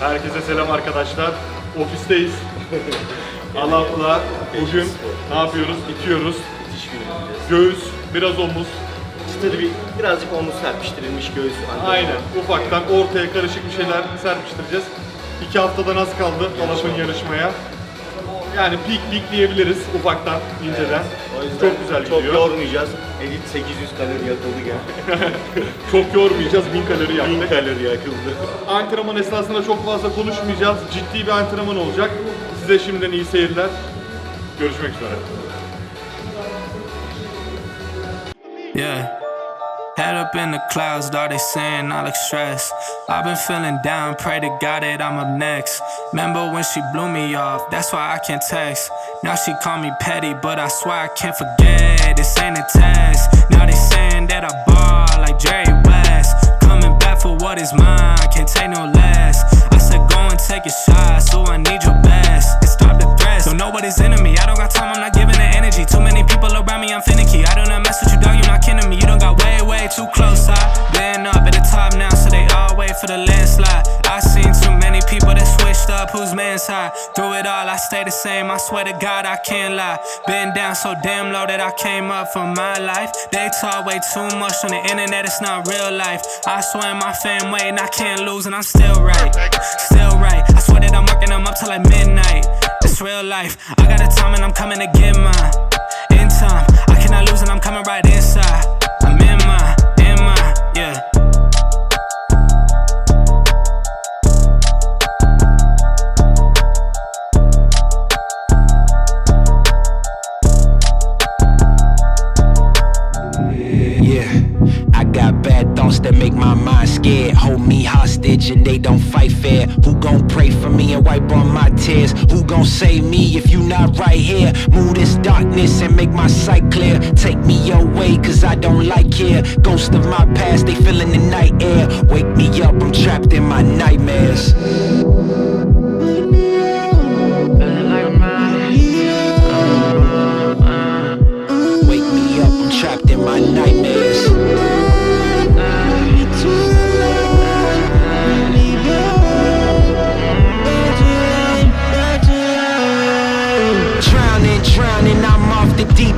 Herkese selam arkadaşlar. Ofisteyiz. Alap'la bugün ne yapıyoruz? İtiyoruz. İtiş günü yapacağız. Göğüs, biraz omuz. Çıtır bir, birazcık omuz serpiştirilmiş göğüs. antrenmanı. Aynen. Ufaktan ortaya karışık bir şeyler serpiştireceğiz. İki haftadan az kaldı Alap'ın yarışmaya. Yani pik pik diyebiliriz ufaktan, inceden. O yüzden Çok güzel çok gidiyor. yormayacağız. Edit 800 kalori yakıldı gel. Çok yormayacağız, 1000 kalori yaptık. 1000 kalori yakıldı. Antrenman esnasında çok fazla konuşmayacağız. Ciddi bir antrenman olacak. Size şimdiden iyi seyirler. Görüşmek üzere. Yeah. Head up in the clouds, though they saying I look stressed. I've been feeling down, pray to God that I'm up next. Remember when she blew me off, that's why I can't text. Now she call me petty, but I swear I can't forget. This ain't a test. Now they saying that I ball like Jerry West. Coming back for what is mine, can't take no less. I said go and take a shot, so I need your best. And stop the threats, don't know me. I don't got time, I'm not giving the high. Through it all, I stay the same. I swear to God, I can't lie. Been down so damn low that I came up for my life. They talk way too much on the internet, it's not real life. I swear my fam waiting, I can't lose, and I'm still right. Still right. I swear that I'm working them up till like midnight. It's real life. I got a time and I'm coming to get mine. In time, I cannot lose, and I'm coming right inside. Don't like here. Ghost of my past, they feeling the night air. Wake me up, I'm trapped in my nightmares. Wake me up, I'm trapped in my nightmares.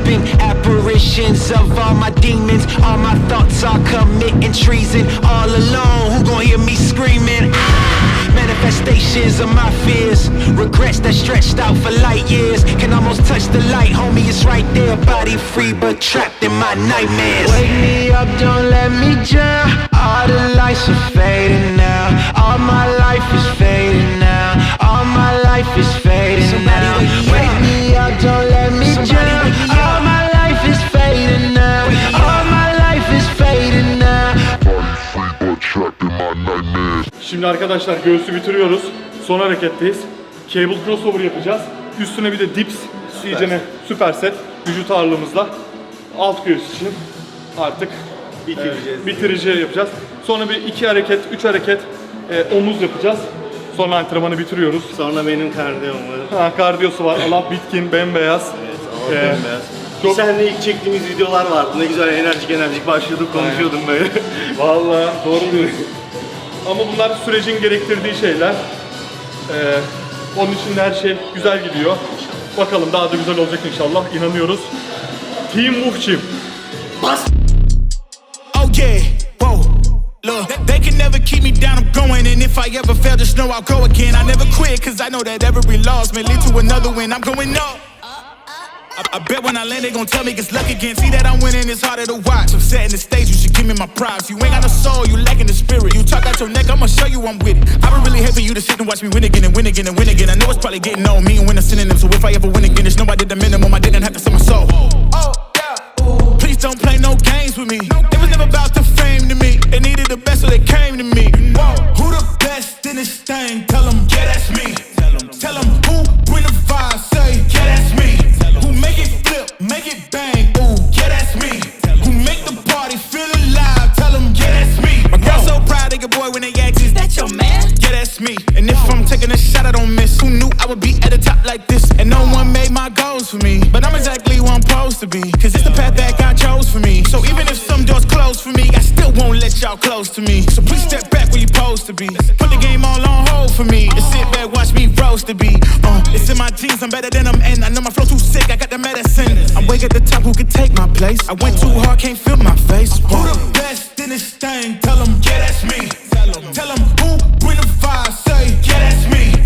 Off the deep end. Apparitions of all my demons. All my thoughts are committing treason. All alone, who gon' hear me screaming? Ah! Manifestations of my fears. Regrets that stretched out for light years. Can almost touch the light, homie, it's right there. Body free, but trapped in my nightmares. Wake me up, don't let me drown. All the lights are fading now. All my life is fading now. All my life is fading now. Wake me up, don't let me drown. Şimdi arkadaşlar göğsü bitiriyoruz. Son hareketteyiz. Cable crossover yapacağız. Üstüne bir de dips, iyicene süper set vücut ağırlığımızla alt göğüs için artık Bitireceğiz. e, bitirici yapacağız. Sonra bir iki hareket, üç hareket e, omuz yapacağız. Sonra antrenmanı bitiriyoruz. Sonra benim kardiyom var. Ha, kardiyosu var. Allah bitkin, bembeyaz. Evet, ama Ee, bembeyaz. çok- Seninle ilk çektiğimiz videolar vardı. Ne güzel enerjik enerjik başlıyorduk, konuşuyordum böyle. Vallahi doğru diyorsun. Ama bunlar sürecin gerektirdiği şeyler. Ee, onun için her şey güzel gidiyor. Bakalım daha da güzel olacak inşallah. İnanıyoruz. Team Muhçim. Oh whoa. Look, they can never keep me down, I'm going. And if I ever fail, just know I'll go again. I never quit, cause I know that every loss may lead to another win. I'm going up. I, I bet when I land, they gon' tell me it's luck again. See that I'm winning, it's harder to watch. I'm setting the stage, you should give me my props. You ain't got no soul, you lacking the spirit. You talk out your neck, I'ma show you I'm with it. I would really for you to sit and watch me win again and win again and win again. I know it's probably getting on me and win a synonym. So if I ever win again, just nobody the minimum. I didn't have to sell my soul. Y'all close to me. So please step back where you supposed to be. Put the game all on hold for me. And sit back, watch me roast to be. Uh, it's in my genes, I'm better than them. And I know my flow too sick, I got the medicine. I'm way at the top, who could take my place? I went too hard, can't feel my face. Who the best in this thing? Tell them, yeah, that's me. Tell them who bring the fire, say, yeah, that's me.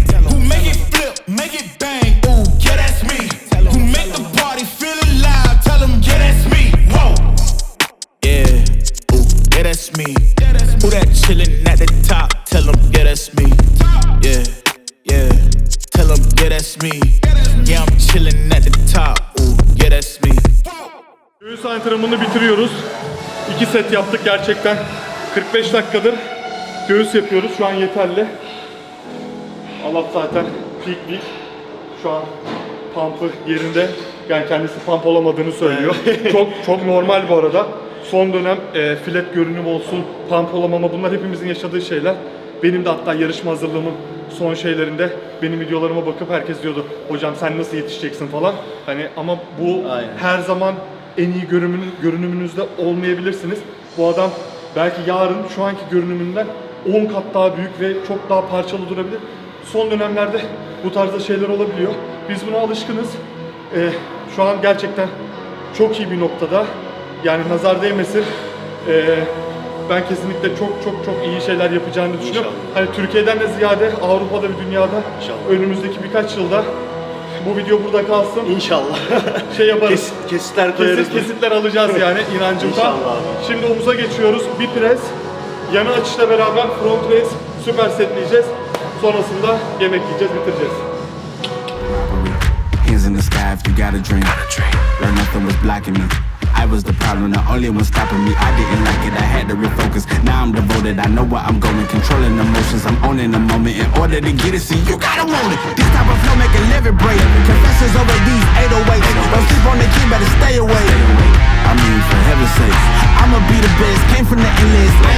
That's me. Who that chillin' at the top, tell them, yeah, that's me. Yeah, yeah, tell them, yeah, that's me. Yeah, I'm chillin' at the top, ooh, yeah, that's me. Göğüs antrenmanını bitiriyoruz. İki set yaptık gerçekten. 45 dakikadır göğüs yapıyoruz. Şu an yeterli. Allah zaten peak peak. Şu an pump'ı yerinde. Yani kendisi pump olamadığını söylüyor. çok çok normal bu arada. Son dönem e, filet görünüm olsun, pump olamama bunlar hepimizin yaşadığı şeyler. Benim de hatta yarışma hazırlığımın son şeylerinde benim videolarıma bakıp herkes diyordu hocam sen nasıl yetişeceksin falan. Hani ama bu Aynen. her zaman en iyi görünümün, görünümünüzde olmayabilirsiniz. Bu adam belki yarın şu anki görünümünden 10 kat daha büyük ve çok daha parçalı durabilir. Son dönemlerde bu tarzda şeyler olabiliyor. Biz buna alışkınız. Ee, şu an gerçekten çok iyi bir noktada. Yani nazar değmesin. Ee, ben kesinlikle çok çok çok iyi şeyler yapacağını düşünüyorum. Hani Türkiye'den de ziyade Avrupa'da ve dünyada İnşallah. önümüzdeki birkaç yılda bu video burada kalsın. İnşallah. Şey yaparız. Kes, kesitler koyarız. Kesit kesitler alacağız yani inancımda. İnşallah abi. Şimdi omuza geçiyoruz. Bir pres, yana açışla beraber front raise, süper setleyeceğiz. Sonrasında yemek yiyeceğiz, bitireceğiz. Hands in the sky if you got a dream. Learn nothing was blocking me. I was the problem, the only one stopping me. I didn't like it, I had to refocus. Now I'm devoted, I know where I'm going. Controlling emotions, I'm owning the moment. In order to get it, see, you gotta want it. This type of flow make a living break. Confessions over these 808s. Don't sleep on the key, better stay away. I mean, for heaven's sake, I'ma be the best. Came from the endless.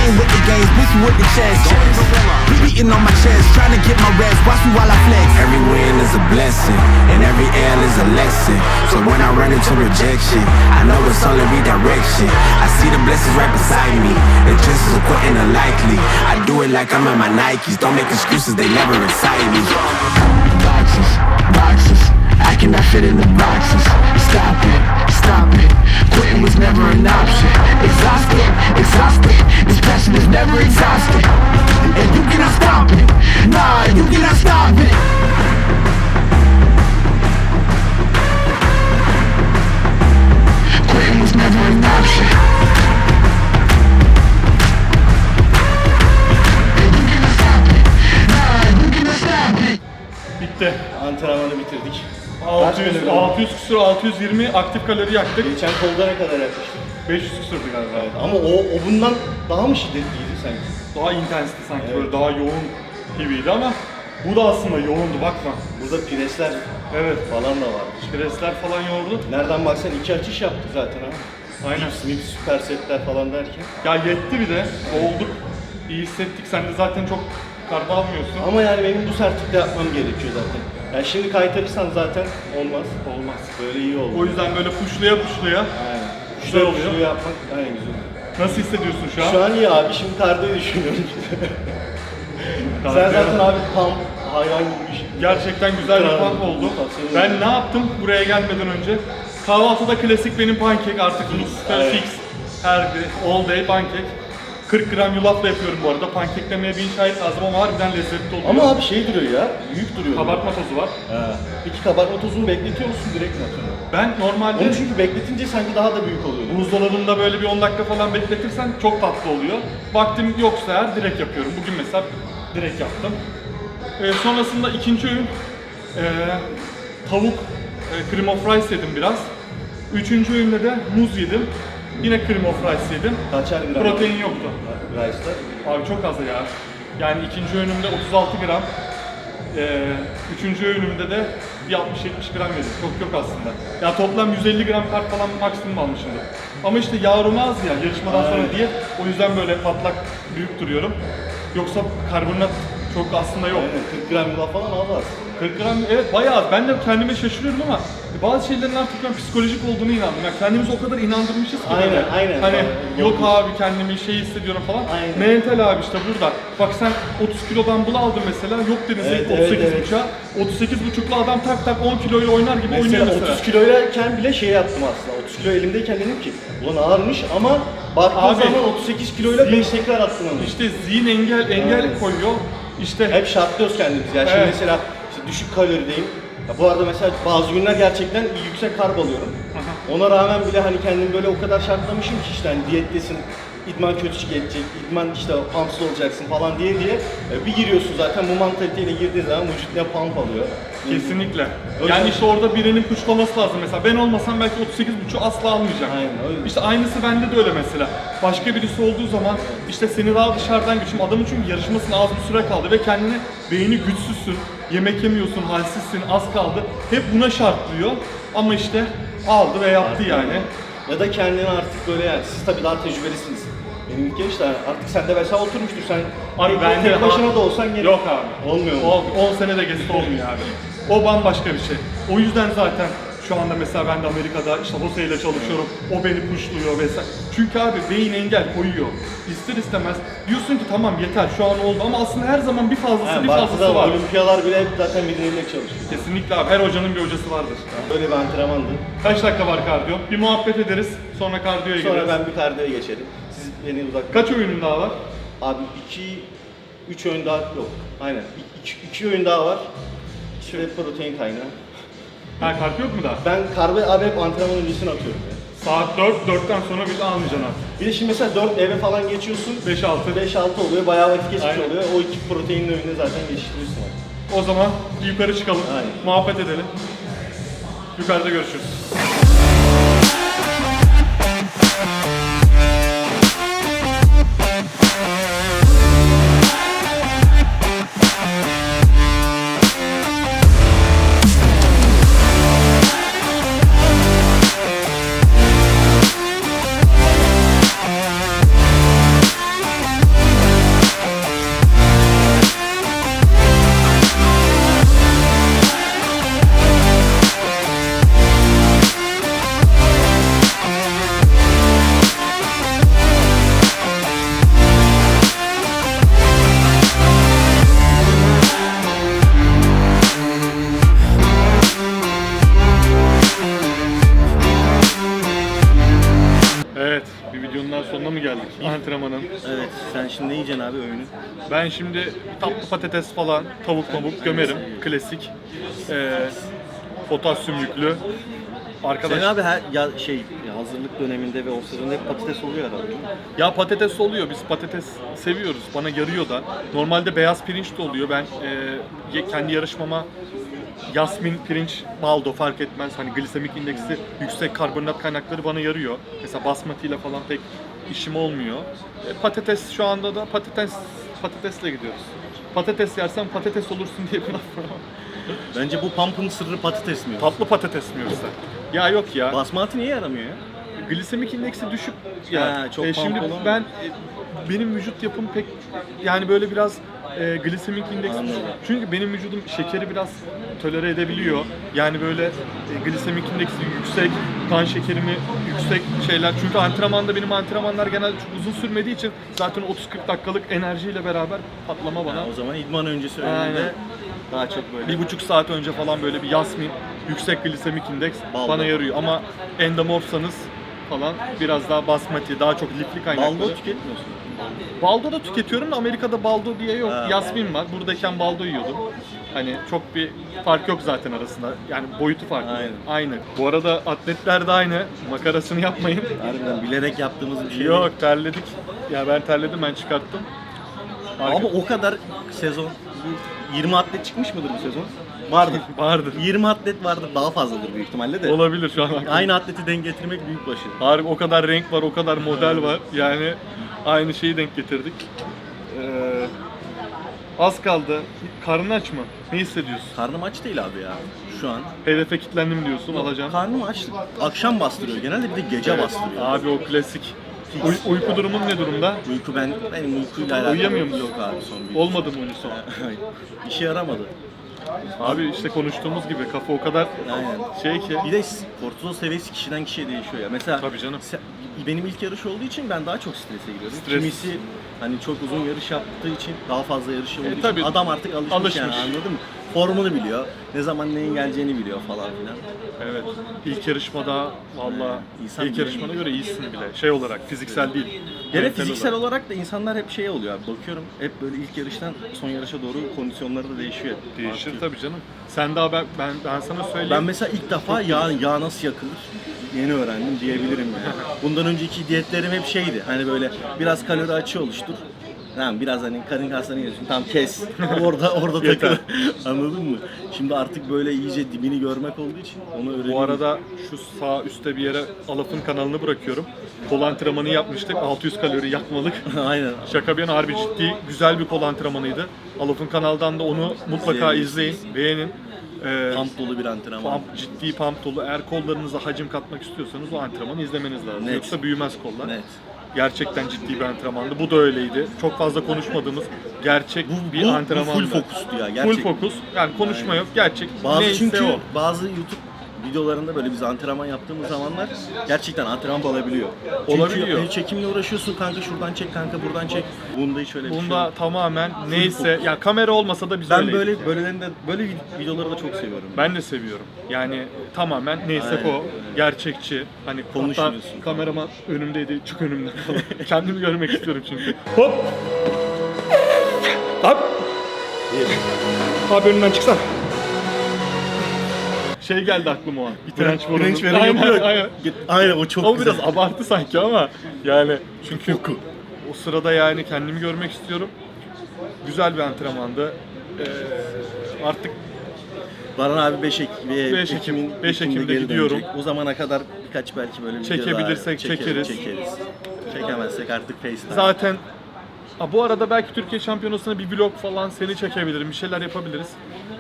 I ain't with the games, bitch, chest. Be beating on my chest, trying to get my rest. Watch me while I flex. Every win is a blessing, and every L is a lesson. So when I run into rejection, I know it's only redirection. I see the blessings right beside me. The chances of quitting are likely. I do it like I'm in my Nikes. Don't make excuses, they never excite me. Boxes, boxes, I cannot fit in the boxes. Stop it, stop it. Quitting was never an option. Exhausted, exhausted. 520 aktif kalori yaktık. Geçen kolda ne kadar yaklaştık? 500 küsürdü galiba. Evet, ama o, o bundan daha mı şiddetliydi sanki? Daha intensitti sanki evet. böyle daha yoğun gibiydi ama bu da aslında yoğundu bakma. Burada presler evet. falan da vardı. Presler falan yordu. Nereden baksan iki açış yaptık zaten ha. Aynen. Dips, mips, süper setler falan derken. Ya yetti bir de. Olduk. İyi hissettik. Sen de zaten çok karb almıyorsun. Ama yani benim bu sertlikte yapmam gerekiyor zaten. Yani şimdi kaytarırsan zaten olmaz. Olmaz. Böyle iyi oldu. O yüzden böyle puşlaya puşlaya. Aynen. Güzel Şöyle oluyor. yapmak aynen güzel. Nasıl hissediyorsun şu an? Şu an iyi abi. Şimdi kardiyo düşünüyorum. Sen Kardiyo. zaten abi pump hayvan gibi bir şey. Gerçekten güzel bir pump oldu. Ben ne yaptım buraya gelmeden önce? Kahvaltıda klasik benim pankek artık fix, Evet. fix. Her gün all day pankek. 40 gram yulafla yapıyorum bu arada. Pankeklemeye bin şahit lazım ama harbiden lezzetli oluyor. Ama abi şey duruyor ya. Büyük duruyor. kabartma tozu var. Ha. Peki kabartma tozunu bekletiyor musun direkt mi atıyorsun? Ben normalde Onu çünkü bekletince sanki daha da büyük oluyor. buzdolabında böyle bir 10 dakika falan bekletirsen çok tatlı oluyor. Vaktim yoksa eğer direkt yapıyorum. Bugün mesela direkt yaptım. Ee, sonrasında ikinci öğün ee, tavuk e, cream of rice yedim biraz. Üçüncü öğünde de muz yedim. Yine cream of rice yedim. Kaçar gram? Protein yoktu. Rice'lar. Abi çok az ya. Yani ikinci öğünümde 36 gram. Ee, üçüncü öğünümde de bir 60-70 gram yedim. Çok yok aslında. Ya toplam 150 gram kart falan maksimum almışımdır. Ama işte yağım az ya yarışmadan sonra Aynen. diye o yüzden böyle patlak büyük duruyorum. Yoksa karbonhidrat Çok aslında yok. Aynen 40 gram falan az az. 40 gram evet bayağı az. Ben de kendime şaşırıyorum ama bazı şeylerin artık ben psikolojik olduğunu inandım. Yani kendimizi o kadar inandırmışız ki. Aynen, böyle. aynen. Hani Doğru. yok abi kendimi şey hissediyorum falan. Aynen. Mental abi işte burada. Bak sen 30 kilodan bul aldın mesela. Yok dedin Evet, evet, evet, 38 evet. buçuğa. 38 buçuklu adam tak tak 10 kiloyla oynar gibi oynuyor Mesela mesela. 30 kiloyken bile şey yaptım aslında. 30 kilo elimdeyken dedim ki ulan ağırmış ama baktığın Abi, zaman 38 kiloyla 5 tekrar attım onu. İşte zihin engel engel Evet. koyuyor. İşte Hep şartlıyoruz kendimizi. Yani şimdi Evet. mesela işte düşük kalorideyim. Ya bu arada mesela bazı günler gerçekten yüksek karb alıyorum. Ona rağmen bile hani kendimi böyle o kadar şartlamışım ki işte hani diyettesin, idman kötü gelecek, idman işte pumpsız olacaksın falan diye diye e, bir giriyorsun zaten bu mantaliteyle girdiğin zaman vücut ne pump alıyor. Kesinlikle. O Yani yüzden- işte orada birinin kuşlaması lazım mesela. Ben olmasam belki 38.5'u asla almayacağım. Aynen, öyle. İşte aynısı bende de öyle mesela. Başka birisi olduğu zaman işte seni daha dışarıdan güçüm. Adamın çünkü yarışmasına az bir süre kaldı ve kendini beyni güçsüzsün. Yemek yemiyorsun, halsizsin, az kaldı. Hep buna şartlıyor. Ama işte aldı ve yaptı yani. Ya da kendini artık böyle yani siz tabii daha tecrübelisiniz. Benim ilk gençler artık sen de mesela oturmuştur sen Abi tek, bende tek başına da olsan gene Yok abi. Olmuyor mu? O 10 sene de geçse olmuyor abi. O bambaşka bir şey. O yüzden zaten şu anda mesela ben de Amerika'da işte Jose ile çalışıyorum. O beni pushluyor vesaire. Çünkü abi beyin engel koyuyor. İster istemez diyorsun ki tamam yeter şu an oldu ama aslında her zaman bir fazlası bir fazlası var. olimpiyalar bile hep zaten birbiriyle çalışıyor. Kesinlikle abi her hocanın bir hocası vardır. Böyle bir antrenmandı. Kaç dakika var kardiyo? Bir muhabbet ederiz sonra kardiyoya Sonra gireriz. ben bir kardiyoya geçerim. Siz beni uzak... Kaç oyunun daha var? Abi iki, üç oyun daha yok. Aynen. İki, iki oyun daha var. İşte protein kaynağı. Ha kardiyo yok mu daha? Ben karbe abi hep antrenman öncesine atıyorum ya. Saat 4, 4'ten sonra bir de almayacaksın artık. Bir de şimdi mesela 4 eve falan geçiyorsun. 5-6. 5-6 oluyor. Bayağı vakit geçmiş Aynen. oluyor. O iki proteinin önüne zaten geçiştiriyorsun abi. O zaman yukarı çıkalım. Aynen. Muhabbet edelim. Yukarıda görüşürüz. Sonuna mı geldik? Antrenmanın. Evet. Sen şimdi ne yiyeceksin abi öğünü? Ben şimdi tatlı patates falan, tavuk mavuk gömerim. Klasik. Ee, potasyum yüklü. Arkadaş, Senin abi her ya şey ya hazırlık döneminde ve o sırada hep patates oluyor herhalde. değil mi? ya patates oluyor. Biz patates seviyoruz. Bana yarıyor da. Normalde beyaz pirinç de oluyor. Ben e, ye- kendi yarışmama Yasmin pirinç, baldo fark etmez. Hani glisemik indeksi yüksek karbonhidrat kaynakları bana yarıyor. Mesela basmati ile falan pek işim olmuyor. E, patates şu anda da patates patatesle gidiyoruz. Patates yersen patates olursun diye bir laf var ama. Bence bu pump'ın sırrı patates mi? Tatlı patates mi yoksa? Ya yok ya. Basmati niye yaramıyor ya? Glisemik indeksi düşük. Ya Ha, çok e, şimdi olan ben e, benim vücut yapım pek yani böyle biraz e, glisemik indeks çünkü benim vücudum şekeri biraz tolere edebiliyor. Yani böyle e, glisemik indeksi yüksek, kan şekerimi yüksek şeyler. Çünkü antrenmanda benim antrenmanlar genelde çok uzun sürmediği için zaten 30-40 dakikalık enerjiyle beraber patlama bana. O zaman idman öncesi öğünde daha çok böyle. Bir buçuk saat önce falan böyle bir yasmin, yüksek glisemik indeks Baldo. bana yarıyor. Ama endomorfsanız falan biraz daha basmati, daha çok lifli kaynakları. Baldo tüketmiyorsun. Baldo da tüketiyorum da Amerika'da baldo diye yok. Ha. Yasmin var. Buradayken baldo yiyordum. Hani çok bir fark yok zaten arasında. Yani boyutu farklı. Aynen. Aynı. Bu arada atletler de aynı. Makarasını yapmayın. Harbiden bilerek yaptığımız bir şey yok değil. terledik. Ya ben terledim ben çıkarttım. Arka- Ama o kadar sezon bir 20 atlet çıkmış mıdır bu sezon? Vardır. vardır. 20 atlet vardır. Daha fazladır büyük ihtimalle de. Olabilir şu an. Aynı atleti denk getirmek büyük başarı. Harbi o kadar renk var, o kadar model var. Yani aynı şeyi denk getirdik. Ee, az kaldı. Karnın aç mı? Ne hissediyorsun? Karnım aç değil abi ya şu an. Hedefe kilitlendim diyorsun, alacağım. Karnım aç. Akşam bastırıyor genelde bir de gece bastırıyor. Abi o klasik. Uy- uyku durumun ne durumda? Uyku ben benim uykuyla alakalı Uyuyamıyor musun? yok abi son bir. Olmadı mı unison? İşe yaramadı. Abi işte konuştuğumuz gibi kafa o kadar Aynen. şey ki. Bir de kortizol seviyesi kişiden kişiye değişiyor ya. Mesela Tabii canım. se- benim ilk yarış olduğu için ben daha çok strese giriyorum. Stres. Kimisi hani çok uzun yarış yaptığı için daha fazla yarış olduğu için E, tabii. adam artık alışmış, Alışmış. yani anladın mı? Formunu biliyor. Ne zaman neyin geleceğini biliyor falan filan. Evet. İlk yarışmada valla İnsan ilk bile- yarışmana göre iyisin bile. Şey olarak fiziksel değil. Gene mental fiziksel olarak. olarak da insanlar hep şey oluyor abi. Bakıyorum hep böyle ilk yarıştan son yarışa doğru kondisyonları da değişiyor. Değişir Artıyor. tabii canım. Sen daha ben ben, ben sana söyleyeyim. Ben mesela ilk defa yağ, yağ nasıl yakılır yeni öğrendim diyebilirim yani. Bundan önceki diyetlerim hep şeydi. Hani böyle biraz kalori açığı oluştur. Tamam biraz hani karın kaslarını yiyorsun. Tamam kes. orada orada Yeter. takıl. Anladın mı? Şimdi artık böyle iyice dibini görmek olduğu için onu öğreniyorum. Bu arada şu sağ üstte bir yere Alaf'ın kanalını bırakıyorum. Kol antrenmanı yapmıştık. 600 kalori yakmalık. Aynen. Şaka bir yana harbi ciddi, güzel bir kol antrenmanıydı. Alaf'ın kanaldan da onu mutlaka izleyin, beğenin. Ee, Pump dolu bir antrenman. pump, ciddi pump dolu. Eğer kollarınıza hacim katmak istiyorsanız o antrenmanı izlemeniz lazım. Net. Yoksa büyümez kollar. Net. Gerçekten ciddi bir antrenmandı. Bu da öyleydi. Çok fazla konuşmadığımız gerçek Bu- bir bu- bu antrenmandı. full fokustu ya, Full gerçek. fokus. Yani konuşma yok. Gerçek. Bazı Neyse çünkü o. bazı YouTube videolarında böyle biz antrenman yaptığımız zamanlar gerçekten antrenman olabiliyor. Olabiliyor. Çünkü çekimle uğraşıyorsun kanka şuradan çek kanka buradan çek. Bunda hiç öyle bir şey Bunda yok. tamamen neyse, yani kamera olmasa da biz Ben öyleyiz. böyle böylelerinde böyle vid- videoları da çok seviyorum. Ben de seviyorum. Yani tamamen neyse Aynen, o gerçekçi. Hani hatta Konuşmuyorsun. kameraman önümdeydi. Çık önümden falan. Kendimi görmek istiyorum çünkü. Hop! Hop! Abi önümden çıksana. Şey geldi aklıma o an. Bir trenç French borunun. veren Aynen, yapıyor. aynen. Aynen o çok O güzel. biraz abartı sanki ama yani çünkü o sırada yani kendimi görmek istiyorum. Güzel bir antrenmandı. Ee, artık Baran abi 5 Ekim, 5 Ekim- Ekim'in 5 Ekim'de Ekim'de geri gidiyorum. dönecek. O zamana kadar birkaç belki böyle video Çekebilirsek daha çekeriz. çekeriz. Çekemezsek artık FaceTime. Zaten Ha, bu arada belki Türkiye Şampiyonası'na bir vlog falan seni çekebilirim, bir şeyler yapabiliriz.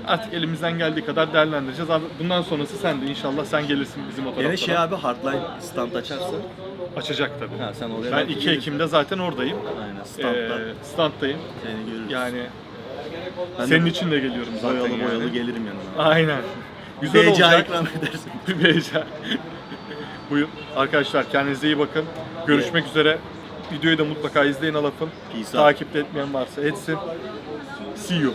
Artık elimizden geldiği kadar değerlendireceğiz. Abi Bundan sonrası sen de inşallah sen gelirsin bizim o Yine taraflara. şey abi Hardline stand açarsa Açacak tabii. ha sen oraya Ben belki 2 gelirsin. Ekim'de zaten oradayım. Aynen standta Ee, standtayım. seni görürüz. Yani Ben de senin için de geliyorum zaten boyalı yani. boyalı gelirim yanına. Ayın. Güzel BCA olacak. ikram edersin. BCA. Buyur. Arkadaşlar kendinize iyi bakın. Görüşmek üzere. Videoyu da mutlaka izleyin Alaf'ın. Peace out. Takip etmeyen varsa etsin. See you.